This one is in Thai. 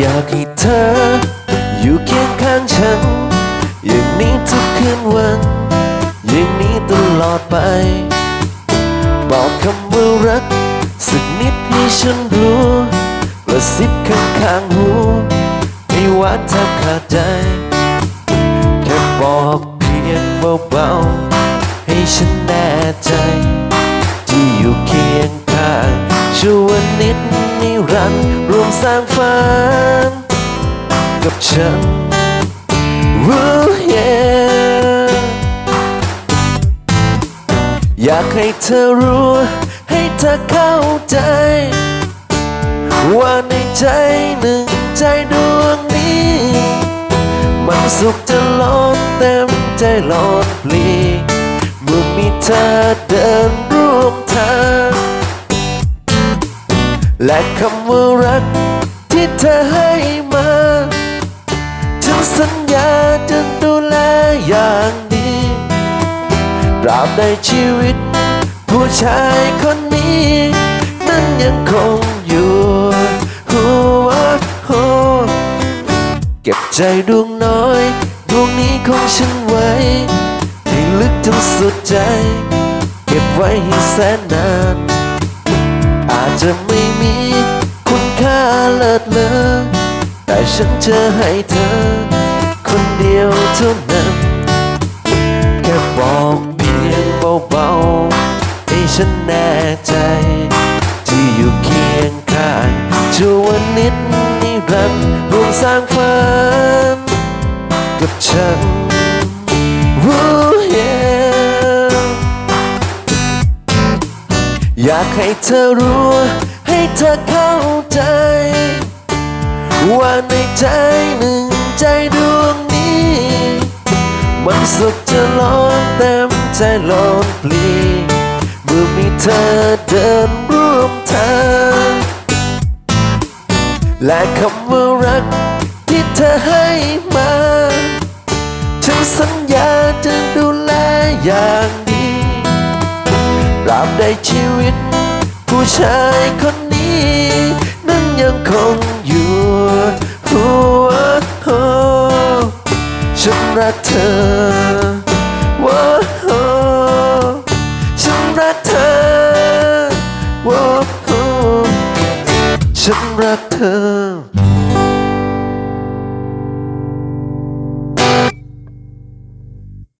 อยากให้เธอ อยู่เคียงข้างฉัน อย่างนี้ทุกคืนวัน อย่างนี้ตลอดไป บอกคำว่ารัก สักนิดให้ฉันรู้กระซิบข้างข้างหูไม่ว่าเธอขาดใจแค่บอกเพียงเบาๆให้ฉันแน่ใจ ที่อยู่เคียงข้างชั่วนิดนิรันดร์รวมสร้างฝัน กับฉันรู้เย็นอยากให้เธอรู้ ให้เธอเข้าใจ ว่าในใจหนึ่งใจดวงนี้ มันสุขจะล้นเต็มใจล้นปลีเมื่อมีเธอเดินร่วมทางและคำว่ารักที่เธอให้ ตราบใดชีวิต ผู้ชายคนนี้ นั้นยังคงอยู่หัวหัวเก็บใจดวงน้อย ดวงนี้ของฉันไว้ให้ลึกถึงสุดใจ เก็บไว้ให้แสนนาน อาจจะไม่มีคุณค่าเลิศเลอแต่ฉันจะให้เธอ คนเดียวเท่านั้น ฉันแน่ใจ ที่อยู่เคียงข้างชั่ววันนิดนิรันดร์ร่วมสร้างฝันกับฉันรู้เห็นอยากให้เธอรู้ ให้เธอเข้าใจ ว่าในใจหนึ่งใจดวงนี้ มันสุขจะล้นเต็มใจล้นเปลีเมื่ อเธอเดินร่วมทาง และคำว่ารักที่เธอให้มา ฉันสัญญาจะดูแลอย่างดีราบใดชีวิต ผู้ชายคนนี้ นั้นยังคงอยู่หัวฉันรักเธอว้ฉันรักเธอ ฉันรักเธอ